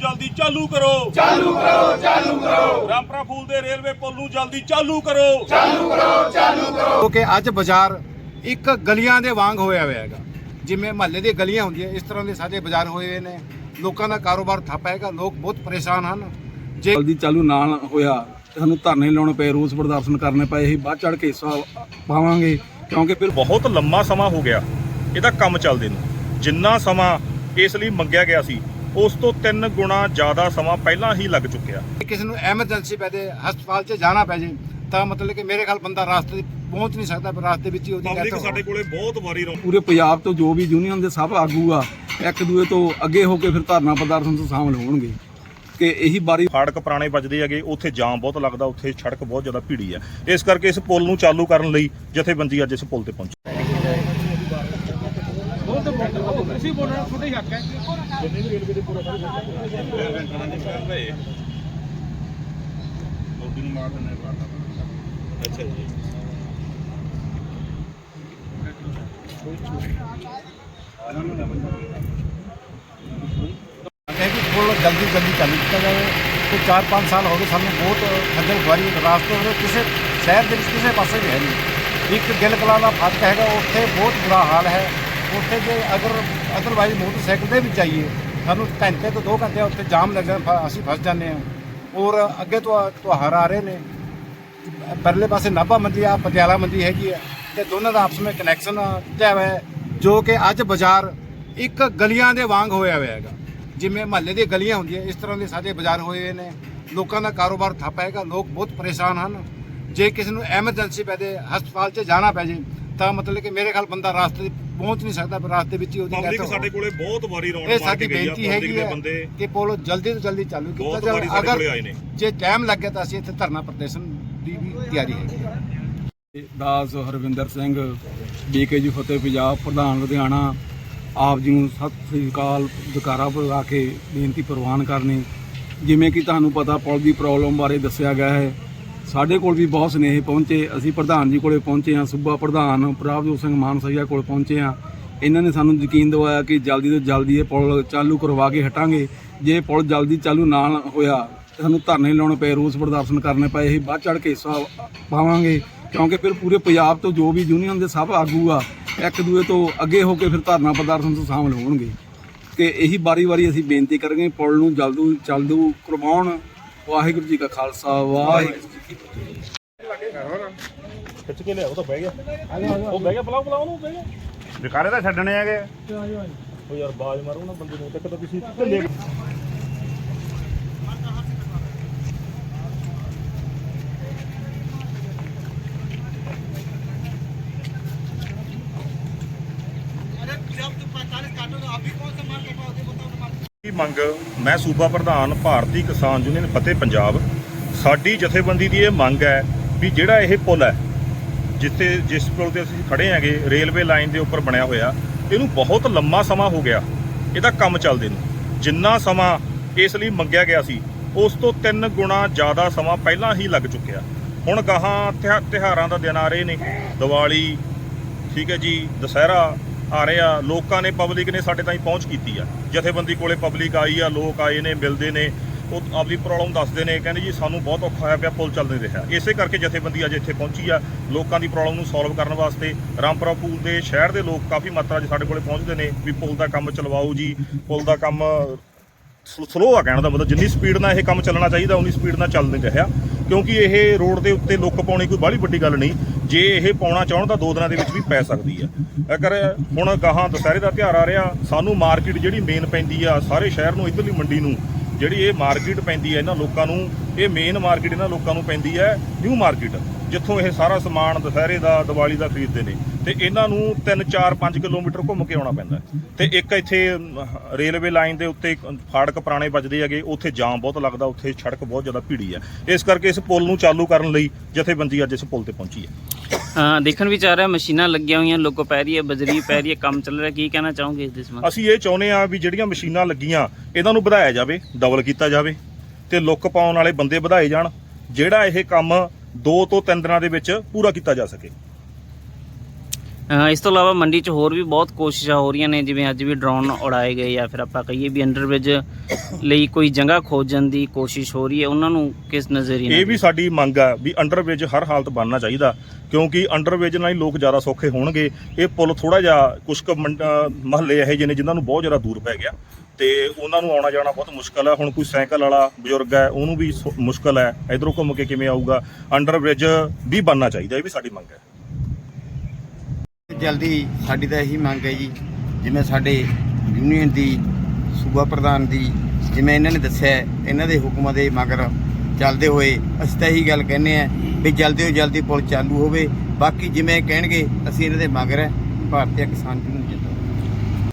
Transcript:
ਜਲਦੀ ਚਾਲੂ ਕਰੋ। ਚਾਲੂ ਕਰੋ ਚਾਲੂ ਕਰੋ। ਰਾਮਪੁਰਾ ਫੂਲ ਦੇ ਰੇਲਵੇ ਪੁਲ ਨੂੰ ਜਲਦੀ ਚਾਲੂ ਕਰੋ। ਕਿਉਂਕਿ ਅੱਜ ਬਾਜ਼ਾਰ ਇੱਕ ਗਲੀਆਂ ਦੇ ਵਾਂਗ ਹੋਇਆ ਹੋਇਆ ਹੈਗਾ। ਜਿਵੇਂ ਮਹੱਲੇ ਦੀਆਂ ਗਲੀਆਂ ਹੁੰਦੀਆਂ ਇਸ ਤਰ੍ਹਾਂ ਦੇ ਸਾਡੇ ਬਾਜ਼ਾਰ ਹੋਏ ਹੋਏ ਨੇ। ਲੋਕਾਂ ਦਾ ਕਾਰੋਬਾਰ ਠੱਪ ਹੈਗਾ ਲੋਕ ਬਹੁਤ ਪਰੇਸ਼ਾਨ ਹਨ। ਜੇ ਜਲਦੀ ਚਾਲੂ ਨਾ ਹੋਇਆ ਤੇ ਸਾਨੂੰ ਧਰਨੇ ਲਾਉਣੇ ਪਏ ਰੋਸ ਪ੍ਰਦਰਸ਼ਨ ਕਰਨੇ ਪਏ ਅਸੀਂ ਵੱਧ ਚੜ ਕੇ ਹਿੱਸਾ ਪਾਵਾਂਗੇ ਕਿਉਂਕਿ ਫਿਰ ਬਹੁਤ ਲੰਮਾ ਸਮਾਂ ਹੋ ਗਿਆ। ਇਹਦਾ ਕੰਮ ਚੱਲਦੇ ਨੂੰ। ਜਿੰਨਾ ਸਮਾਂ ਇਸ ਲਈ ਮੰਗਿਆ ਗਿਆ ਸੀ ਉਸ ਤੋਂ 3 ਗੁਣਾ ਜ਼ਿਆਦਾ ਸਮਾਂ ਪਹਿਲਾਂ ਹੀ ਲੱਗ ਚੁੱਕਿਆ। ਕਿਸੇ ਨੂੰ ਐਮਰਜੈਂਸੀ ਪੈ ਜੇ ਹਸਪਤਾਲ 'ਚ ਜਾਣਾ ਪੈ ਜੇ ਤਾਂ ਮਤਲਬ ਕਿ ਮੇਰੇ ਖਿਆਲ ਬੰਦਾ ਰਾਸਤੇ ਪਹੁੰਚ ਨਹੀਂ ਸਕਦਾ ਪਰ ਰਾਸਤੇ ਵਿੱਚ ਹੀ ਉਹਦੀ ਪਬਲਿਕ ਸਾਡੇ ਕੋਲੇ ਬਹੁਤ ਵਾਰੀ ਰੋ ਪੂਰੇ ਪੰਜਾਬ ਤੋਂ ਜੋ ਵੀ ਯੂਨੀਅਨ ਦੇ ਸਭ ਆਗੂ ਆ ਇੱਕ ਦੂਏ ਤੋਂ ਅੱਗੇ ਹੋ ਕੇ ਫਿਰ ਧਰਨਾ ਪ੍ਰਦਰਸ਼ਨ ਤੋਂ ਸ਼ਾਮਲ ਹੋਣਗੇ। ਕਿ ਇਹੀ ਬਾਰੀ ਫਾੜਕ ਪੁਰਾਣੇ ਵੱਜਦੇ ਹੈਗੇ ਉੱਥੇ ਜਾਮ ਬਹੁਤ ਲੱਗਦਾ ਉੱਥੇ ਸੜਕ ਬਹੁਤ ਜ਼ਿਆਦਾ ਭੀੜੀ ਹੈ। ਇਸ ਕਰਕੇ ਇਸ ਪੁਲ ਨੂੰ ਚਾਲੂ ਕਰਨ ਲਈ ਜਥੇਬੰਦੀ ਅੱਜ ਇਸ ਪੁਲ ਤੇ ਪਹੁੰਚੀ। ਹੈ। ਕਿ ਪੁਲ ਜਲਦੀ ਜਲਦੀ ਚਾਲੂ ਕੀਤਾ ਜਾਵੇ। ਤੇ 4-5 ਸਾਲ ਹੋ ਗਏ ਸਾਨੂੰ ਬਹੁਤ ਖੱਜਲ ਖੁਆਰੀ ਰਾਸਤੇ ਵਿੱਚ ਕਿਸੇ ਸ਼ਹਿਰ ਦੇ ਵਿੱਚ ਕਿਸੇ ਪਾਸੇ ਵੀ ਹੈ ਨਹੀਂ। ਇੱਕ ਗਿੱਲ ਕਲਾਂ ਦਾ ਫਾਟਕ ਹੈਗਾ, ਉੱਥੇ ਬਹੁਤ ਬੁਰਾ ਹਾਲ ਹੈ। ਉੱਥੇ ਜੇ ਅਗਰ ਅਦਰਵਾਈਜ਼ ਮੋਟਰਸਾਈਕਲ ਤੇ ਵੀ ਚਾਹੀਏ ਸਾਨੂੰ ਘੰਟੇ ਤੋਂ 2 ਘੰਟੇ ਉੱਥੇ ਜਾਮ ਲੱਗ ਜਾਂਦਾ ਅਸੀਂ ਫਸ ਜਾਂਦੇ ਹਾਂ। ਔਰ ਅੱਗੇ ਤੋਂ ਤਿਉਹਾਰ ਆ ਰਹੇ ਨੇ। ਪਰਲੇ ਪਾਸੇ ਨਾਭਾ ਮੰਡੀ ਆ, ਪਟਿਆਲਾ ਮੰਡੀ ਹੈਗੀ ਆ, ਤੇ ਦੋਨਾਂ ਦਾ ਆਪਸ ਵਿੱਚ ਕਨੈਕਸ਼ਨ ਹੈ ਹੋਇਆ ਹੈ, ਜੋ ਕਿ ਅੱਜ ਬਾਜ਼ਾਰ ਇੱਕ ਗਲੀਆਂ ਦੇ ਵਾਂਗ ਹੋਇਆ ਹੋਇਆ ਹੈਗਾ। ਜਿਵੇਂ ਮਹੱਲੇ ਦੀਆਂ ਗਲੀਆਂ ਹੁੰਦੀਆਂ, ਇਸ ਤਰ੍ਹਾਂ ਦੇ ਸਾਡੇ ਬਾਜ਼ਾਰ ਹੋਏ ਹੋਏ ਨੇ। ਲੋਕਾਂ ਦਾ ਕਾਰੋਬਾਰ ਠੱਪ ਹੈਗਾ, ਲੋਕ ਬਹੁਤ ਪਰੇਸ਼ਾਨ ਹਨ। ਜੇ ਕਿਸੇ ਨੂੰ ਐਮਰਜੈਂਸੀ ਪੈ ਜੇ, ਹਸਪਤਾਲ 'ਚ ਜਾਣਾ ਪੈ ਜੇ ਤਾਂ ਮਤਲਬ ਕਿ ਮੇਰੇ ਖਿਆਲ ਬੰਦਾ ਰਾਸਤੇ ਪਹੁੰਚ ਨਹੀਂ ਸਕਦਾ ਪਰ ਰਾਸਤੇ ਵਿੱਚ ਹੀ ਉਹਦੀ ਪਬਲਿਕ ਸਾਡੇ ਕੋਲੇ ਬਹੁਤ ਵਾਰੀ ਰੌਣ ਇਹ ਮਾਰ ਸਾਡੀ ਕੇ ਗਈ ਆ ਬੇਨਤੀ ਪਬਲਿਕ ਹੈਗੀ ਦੇ ਹੈ ਬੰਦੇ। ਕਿ ਪੁਲ ਜਲਦੀ ਤੋਂ ਜਲਦੀ ਚਾਲੂ ਕੀਤਾ ਬਹੁਤ ਵਾਰੀ ਜਾਵੇ ਸਾਡੇ ਕੋਲੇ ਆਏ ਨੇ। ਜੇ ਟਾਈਮ ਲੱਗਿਆ ਤਾਂ ਅਸੀਂ ਇੱਥੇ ਧਰਨਾ ਪ੍ਰਦਰਸ਼ਨ ਦੀ ਵੀ ਤਿਆਰੀ ਹੈਗੀ ਹੈ। ਦਾਸ ਹਰਵਿੰਦਰ ਸਿੰਘ ਬੀਕੇਜੀ ਫਤਿਹ ਪੰਜਾਬ ਪ੍ਰਧਾਨ ਲੁਧਿਆਣਾ ਆਪ ਜੀ ਨੂੰ ਸਤਿ ਸ੍ਰੀ ਅਕਾਲ ਜਕਾਰਾ ਬੁਲਾ ਕੇ ਬੇਨਤੀ ਪ੍ਰਵਾਨ ਕਰਨੀ। ਜਿਵੇਂ ਕਿ ਤੁਹਾਨੂੰ ਪਤਾ ਪੁਲ ਦੀ ਪ੍ਰੋਬਲਮ ਬਾਰੇ ਦੱਸਿਆ ਗਿਆ ਹੈ। ਸਾਡੇ ਕੋਲ ਵੀ ਬਹੁਤ ਸੁਨੇਹੇ ਪਹੁੰਚੇ, ਅਸੀਂ ਪ੍ਰਧਾਨ ਜੀ ਕੋਲੇ ਪਹੁੰਚੇ ਹਾਂ, ਸੂਬਾ ਪ੍ਰਧਾਨ ਪ੍ਰਭਜੋਤ ਸਿੰਘ ਮਾਨਸਈਆ ਕੋਲ ਪਹੁੰਚੇ ਹਾਂ। ਇਹਨਾਂ ਨੇ ਸਾਨੂੰ ਯਕੀਨ ਦਿਵਾਇਆ ਕਿ ਜਲਦੀ ਤੋਂ ਜਲਦੀ ਇਹ ਪੁਲ ਚਾਲੂ ਕਰਵਾ ਕੇ ਹਟਾਂਗੇ। ਜੇ ਇਹ ਪੁਲ ਜਲਦੀ ਚਾਲੂ ਨਾ ਹੋਇਆ ਤੇ ਸਾਨੂੰ ਧਰਨੇ ਲਾਉਣੇ ਪਏ, ਰੋਸ ਪ੍ਰਦਰਸ਼ਨ ਕਰਨੇ ਪਏ, ਅਸੀਂ ਵੱਧ ਚੜ ਕੇ ਹਿੱਸਾ ਪਾਵਾਂਗੇ। ਕਿਉਂਕਿ ਫਿਰ ਪੂਰੇ ਪੰਜਾਬ ਤੋਂ ਜੋ ਵੀ ਯੂਨੀਅਨ ਦੇ ਸਭ ਆਗੂ ਆ, ਇੱਕ ਦੂਏ ਤੋਂ ਅੱਗੇ ਹੋ ਕੇ ਫਿਰ ਧਰਨਾ ਪ੍ਰਦਰਸ਼ਨ ਤੋਂ ਸ਼ਾਮਲ ਹੋਣਗੇ। ਕਿ ਇਹੀ ਵਾਰੀ ਵਾਰੀ ਅਸੀਂ ਬੇਨਤੀ ਕਰਾਂਗੇ ਪੁਲ ਨੂੰ ਜਲਦੂ ਜਲਦੂ ਕਰਵਾਉਣ। ਵਾਹਿਗੁਰੂ ਜੀ ਕਾ ਖਾਲਸਾ ਵਾਹਿਗੁਰੂ ਜੀ ਕੀ ਫਤਿਹ। ਖਿੱਚ ਕੇ ਲਿਆ ਉਹ ਤਾਂ ਬਹਿ ਗਿਆ। ਉਹ ਬਹਿ ਗਿਆ ਬੁਲਾਓ ਬੁਲਾਓ ਉਹਨੂੰ ਬਹਿ ਗਿਆ। ਵਿਕਾਰੇ ਤਾਂ ਛੱਡਣੇ ਹੈਗੇ। ਉਹ ਯਾਰ ਬਾਜ ਮਾਰੋ ਨਾ ਬੰਦੇ ਨੂੰ ਤੱਕ ਤਾਂ ਤੁਸੀਂ ਢਿੱਲੇ ਦੀ ਮੰਗ ਮੈਂ ਸੂਬਾ ਪ੍ਰਧਾਨ ਭਾਰਤੀ ਕਿਸਾਨ ਯੂਨੀਅਨ ਫਤਿਹ ਪੰਜਾਬ, ਸਾਡੀ ਜਥੇਬੰਦੀ ਦੀ ਇਹ ਮੰਗ ਹੈ ਵੀ ਜਿਹੜਾ ਇਹ ਪੁਲ ਹੈ, ਜਿੱਥੇ ਜਿਸ ਪੁਲ ਤੇ ਅਸੀਂ ਖੜੇ ਹੈਗੇ, ਰੇਲਵੇ ਲਾਈਨ ਦੇ ਉੱਪਰ ਬਣਿਆ ਹੋਇਆ, ਇਹਨੂੰ ਬਹੁਤ ਲੰਮਾ ਸਮਾਂ ਹੋ ਗਿਆ, ਇਹਦਾ ਕੰਮ ਚੱਲਦੇ ਨੂੰ। ਜਿੰਨਾ ਸਮਾਂ ਇਸ ਲਈ ਮੰਗਿਆ ਗਿਆ ਸੀ, ਉਸ ਤੋਂ 3 ਗੁਣਾ ਜ਼ਿਆਦਾ ਸਮਾਂ ਪਹਿਲਾਂ ਹੀ ਲੱਗ ਚੁੱਕਿਆ। ਹੁਣ ਗਾਹਾਂ ਤਿਉਹਾ- ਤਿਉਹਾਰਾਂ ਦਾ ਦਿਨ ਆ ਰਹੇ ਨੇ, ਦੀਵਾਲੀ, ਠੀਕ ਹੈ ਜੀ, ਦੁਸਹਿਰਾ ਆ ਰਹੇ ਆ, ਲੋਕਾਂ ਨੇ ਪਬਲਿਕ ਨੇ ਸਾਡੇ ਤਾਈਂ ਪਹੁੰਚ ਕੀਤੀ ਆ। ਜਥੇਬੰਦੀ ਕੋਲੇ ਪਬਲਿਕ ਆਈ ਆ, ਲੋਕ ਆਏ ਨੇ, ਮਿਲਦੇ ਨੇ। ਉਹ ਆਪਦੀ ਪ੍ਰੋਬਲਮ ਦੱਸਦੇ ਨੇ, ਕਹਿੰਦੇ ਜੀ ਸਾਨੂੰ ਬਹੁਤ ਔਖਾ ਹੋਇਆ ਪਿਆ, ਪੁਲ ਚੱਲ ਨਹੀਂ ਰਿਹਾ। ਇਸੇ ਕਰਕੇ ਜਥੇਬੰਦੀ ਅੱਜ ਇੱਥੇ ਪਹੁੰਚੀ ਆ, ਲੋਕਾਂ ਦੀ ਪ੍ਰੋਬਲਮ ਨੂੰ ਸੋਲਵ ਕਰਨ ਵਾਸਤੇ। ਰਾਮਪੁਰਾ ਪੂਲ ਦੇ ਸ਼ਹਿਰ ਦੇ ਲੋਕ ਕਾਫੀ ਮਾਤਰਾ 'ਚ ਸਾਡੇ ਕੋਲੇ ਪਹੁੰਚਦੇ ਨੇ ਵੀ ਪੁਲ ਦਾ ਕੰਮ ਚਲਵਾਓ ਜੀ, ਪੁਲ ਦਾ ਕੰਮ ਸਲੋ ਆ ਕਹਿਣ ਦਾ ਮਤਲਬ, ਜਿੰਨੀ ਸਪੀਡ ਨਾਲ ਇਹ ਕੰਮ ਚੱਲਣਾ ਚਾਹੀਦਾ, ਉਨੀ ਸਪੀਡ ਨਾਲ ਚੱਲ ਨਹੀਂ ਰਿਹਾ। ਕਿਉਂਕਿ ਇਹ ਰੋਡ ਦੇ ਉੱਤੇ ਲੁੱਕ ਪਾਉਣੀ ਕੋਈ ਬਾਹਲੀ ਵੱਡੀ ਗੱਲ ਨਹੀਂ। ਜੇ ਇਹ ਪਾਉਣਾ ਚਾਹਣ ਤਾਂ ਦੋ ਦਿਨਾਂ ਦੇ ਵਿੱਚ ਵੀ ਪੈ ਸਕਦੀ ਆ। ਅਗਰ ਹੁਣ ਗਾਹਾਂ ਦੁਸਹਿਰੇ ਦਾ ਤਿਉਹਾਰ ਆ ਰਿਹਾ, ਸਾਨੂੰ ਮਾਰਕੀਟ ਜਿਹੜੀ ਮੇਨ ਪੈਂਦੀ ਆ, ਸਾਰੇ ਸ਼ਹਿਰ ਨੂੰ, ਇਧਰਲੀ ਮੰਡੀ ਨੂੰ, ਜਿਹੜੀ ਇਹ ਮਾਰਕੀਟ ਪੈਂਦੀ ਹੈ ਇਹਨਾਂ ਲੋਕਾਂ ਨੂੰ, ਇਹ ਮੇਨ ਮਾਰਕੀਟ ਇਹਨਾਂ ਲੋਕਾਂ ਨੂੰ ਪੈਂਦੀ ਹੈ ਨਿਊ ਮਾਰਕੀਟ ਜਿੱਥੋਂ ਇਹ ਸਾਰਾ ਸਮਾਨ ਦੁਸਹਿਰੇ ਦਾ, ਦੀਵਾਲੀ ਦਾ ਖਰੀਦਦੇ ਨੇ। ਤੇ ਇਹਨਾਂ ਨੂੰ 3 4 5 ਕਿਲੋਮੀਟਰ ਘੁੰਮ ਕੇ ਆਉਣਾ ਪੈਂਦਾ। ਹੈ। ਤੇ ਇੱਕ ਇੱਥੇ ਰੇਲਵੇ ਲਾਈਨ ਦੇ ਉੱਤੇ ਫਾੜਕ ਪੁਰਾਣੇ ਵੱਜਦੇ ਹੈਗੇ, ਉੱਥੇ ਜਾਮ ਬਹੁਤ ਲੱਗਦਾ, ਉੱਥੇ ਸੜਕ ਬਹੁਤ ਜ਼ਿਆਦਾ ਭੀੜੀ ਹੈ ਇਸ ਕਰਕੇ ਇਸ ਪੁਲ ਨੂੰ ਚਾਲੂ ਕਰਨ ਲਈ ਜਥੇਬੰਦੀ ਅੱਜ ਇਸ ਪੁਲ ਤੇ ਪਹੁੰਚੀ ਹੈ ਦੇਖਣ ਵਿੱਚ ਆ ਰਿਹਾ, ਮਸ਼ੀਨਾਂ ਲੱਗੀਆਂ ਹੋਈਆਂ, ਲੋਕੋ ਪੈ ਰਹੀ ਹੈ, ਬਜਰੀ ਪੈ ਰਹੀ ਹੈ, ਕੰਮ ਚੱਲ ਰਿਹਾ, ਕੀ ਕਹਿਣਾ ਚਾਹੋਗੇ ਇਸ ਦੇ ਸੰਬੰਧ? ਅਸੀਂ ਇਹ ਚਾਹੁੰਦੇ ਆ ਵੀ ਜਿਹੜੀਆਂ ਮਸ਼ੀਨਾਂ ਲੱਗੀਆਂ, ਇਹਨਾਂ ਨੂੰ ਵਧਾਇਆ ਜਾਵੇ ਡਬਲ ਕੀਤਾ ਜਾਵੇ ਤੇ ਲੁੱਕ ਪਾਉਣ ਵਾਲੇ ਬੰਦੇ ਵਧਾਏ ਜਾਣ, ਜਿਹੜਾ ਇਹ ਕੰਮ 2 ਤੋਂ 3 ਦਿਨਾਂ ਦੇ ਵਿੱਚ ਪੂਰਾ ਕੀਤਾ ਜਾ ਸਕੇ। ਇਸ ਤੋਂ ਇਲਾਵਾ ਮੰਡੀ 'ਚ ਹੋਰ ਵੀ ਬਹੁਤ ਕੋਸ਼ਿਸ਼ਾਂ ਹੋ ਰਹੀਆਂ ਨੇ, ਜਿਵੇਂ ਅੱਜ ਵੀ ਡਰੋਨ ਉਡਾਏ ਗਏ ਜਾਂ ਫਿਰ ਆਪਾਂ ਕਹੀਏ ਵੀ ਅੰਡਰਬ੍ਰਿਜ ਲਈ ਕੋਈ ਜਗ੍ਹਾ ਖੋਜਣ ਦੀ ਕੋਸ਼ਿਸ਼ ਹੋ ਰਹੀ ਹੈ, ਉਹਨਾਂ ਨੂੰ ਕਿਸ ਨਜ਼ਰੀਏ ਨਾਲ? ਇਹ ਵੀ ਸਾਡੀ ਮੰਗ ਆ ਵੀ ਅੰਡਰਬ੍ਰਿਜ ਹਰ ਹਾਲਤ ਬਣਨਾ ਚਾਹੀਦਾ, ਕਿਉਂਕਿ ਅੰਡਰਬ੍ਰਿਜ ਨਾਲ ਹੀ ਲੋਕ ਜ਼ਿਆਦਾ ਸੌਖੇ ਹੋਣਗੇ। ਇਹ ਪੁਲ ਥੋੜਾ ਜਿਹਾ ਕੁਛ ਕੁ ਮਹੱਲੇ ਇਹੋ ਜਿਹੇ ਨੇ ਜਿਨ੍ਹਾਂ ਨੂੰ ਬਹੁਤ ਜ਼ਿਆਦਾ ਦੂਰ ਪੈ ਗਿਆ। ਤੇ ਉਹਨਾਂ ਨੂੰ ਆਉਣਾ ਜਾਣਾ ਬਹੁਤ ਮੁਸ਼ਕਲ ਹੈ ਹੁਣ ਕੋਈ ਸਾਈਕਲ ਵਾਲਾ ਬਜ਼ੁਰਗ ਹੈ, ਉਹਨੂੰ ਵੀ ਸੌ- ਮੁਸ਼ਕਲ ਹੈ। ਇਧਰੋਂ ਘੁੰਮ ਕੇ ਕਿਵੇਂ ਆਊਗਾ? ਅੰਡਰਬ੍ਰਿਜ ਵੀ ਬਣਨਾ ਚਾਹੀਦਾ, ਇਹ ਵੀ ਸਾਡੀ ਮੰਗ ਹੈ। ਜਲਦੀ ਸਾਡੀ ਤਾਂ ਇਹੀ ਮੰਗ ਹੈ ਜੀ, ਜਿਵੇਂ ਸਾਡੇ ਯੂਨੀਅਨ ਦੀ, ਸੂਬਾ ਪ੍ਰਧਾਨ ਦੀ, ਜਿਵੇਂ ਇਹਨਾਂ ਨੇ ਦੱਸਿਆ ਇਹਨਾਂ ਦੇ ਹੁਕਮਾਂ ਦੇ ਮਗਰ ਚੱਲਦੇ ਹੋਏ ਅਸੀਂ ਤਾਂ ਇਹੀ ਗੱਲ ਕਹਿੰਦੇ ਆ ਵੀ ਜਲਦੀ ਤੋਂ ਜਲਦੀ ਪੁਲ ਚਾਲੂ ਹੋਵੇ। ਬਾਕੀ ਜਿਵੇਂ ਕਹਿਣਗੇ, ਅਸੀਂ ਇਹਨਾਂ ਦੇ ਮਗਰ ਹੈ, ਭਾਰਤੀ ਕਿਸਾਨ ਯੂਨੀਅਨ।